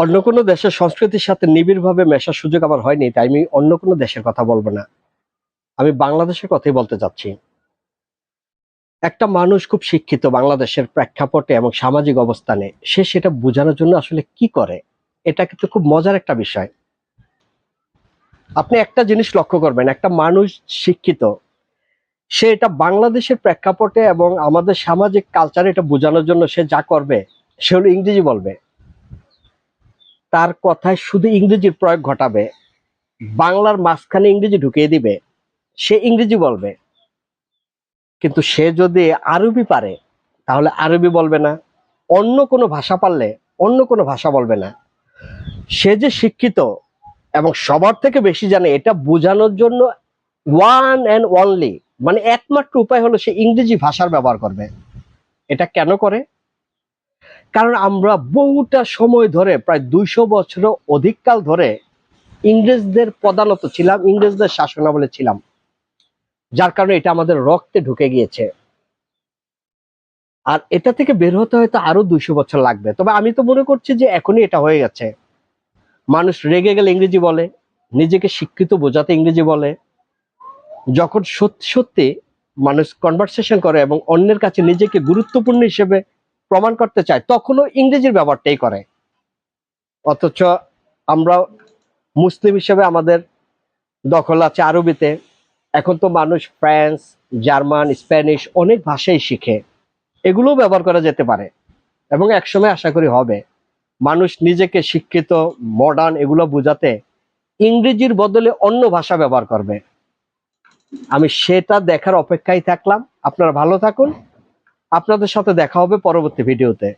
অন্য কোনো দেশের সংস্কৃতির সাথে নিবিড়ভাবে মেশার সুযোগ আমার হয়নি, তাই আমি অন্য কোনো দেশের কথা বলব না। আমি বাংলাদেশের কথাই বলতে চাচ্ছি। একটা মানুষ খুব শিক্ষিত বাংলাদেশের প্রেক্ষাপটে এবং সামাজিক অবস্থানে, সে সেটা বোঝানোর জন্য আসলে কি করে? এটা কিন্তু খুব মজার একটা বিষয়। আপনি একটা জিনিস লক্ষ্য করবেন, একটা মানুষ শিক্ষিত, সে এটা বাংলাদেশের প্রেক্ষাপটে এবং আমাদের সামাজিক কালচারে এটা বোঝানোর জন্য সে যা করবে, সে হলো ইংরেজি বলবে। তার কথায় শুধু ইংরেজির প্রয়োগ ঘটাবে, বাংলার মাঝখানে ইংরেজি ঢুকিয়ে দিবে, সে ইংরেজি বলবে। কিন্তু সে যদি আরবি পারে, তাহলে আরবি বলবে না, অন্য কোনো ভাষা পারলে অন্য কোনো ভাষা বলবে না। সে যে শিক্ষিত এবং সবার থেকে বেশি জানে, এটা বোঝানোর জন্য ওয়ান অ্যান্ড অনলি মানে একমাত্র উপায় হলো সে ইংরেজি ভাষার ব্যবহার করবে। এটা কেন করে? কারণ আমরা বহুটা সময় ধরে, প্রায় দুইশো বছরও অধিককাল ধরে ইংরেজদের প্রধানত ছিলাম, ইংরেজদের শাসনাবলে ছিলাম, যার কারণে এটা আমাদের রক্তে ঢুকে গিয়েছে। আর এটা থেকে বের হতে হয়তো আরও দুইশো বছর লাগবে। তবে আমি তো মনে করছি যে এখনই এটা হয়ে গেছে। মানুষ রেগে গেলে ইংরেজি বলে, নিজেকে শিক্ষিত বোঝাতে ইংরেজি বলে। যখন সত্যি সত্যি মানুষ কনভারসেশন করে এবং অন্যের কাছে নিজেকে গুরুত্বপূর্ণ হিসেবে প্রমাণ করতে চায়, তখনও ইংরেজির ব্যবহারটাই করে। অথচ আমরা মুসলিম হিসেবে আমাদের দখল আছে আরবিতে। এখন তো মানুষ ফ্রান্স, জার্মান, স্প্যানিশ অনেক ভাষাই শিখে। এগুলোও ব্যবহার করা যেতে পারে এবং একসময় আশা করি হবে। মানুষ নিজেকে শিক্ষিত মডার্ন এগুলো বোঝাতে ইংরেজির বদলে অন্য ভাষা ব্যবহার করবে। আমি সেটা দেখার অপেক্ষায় থাকলাম। আপনারা ভালো থাকুন। আপনাদের সাথে দেখা হবে পরবর্তী ভিডিওতে।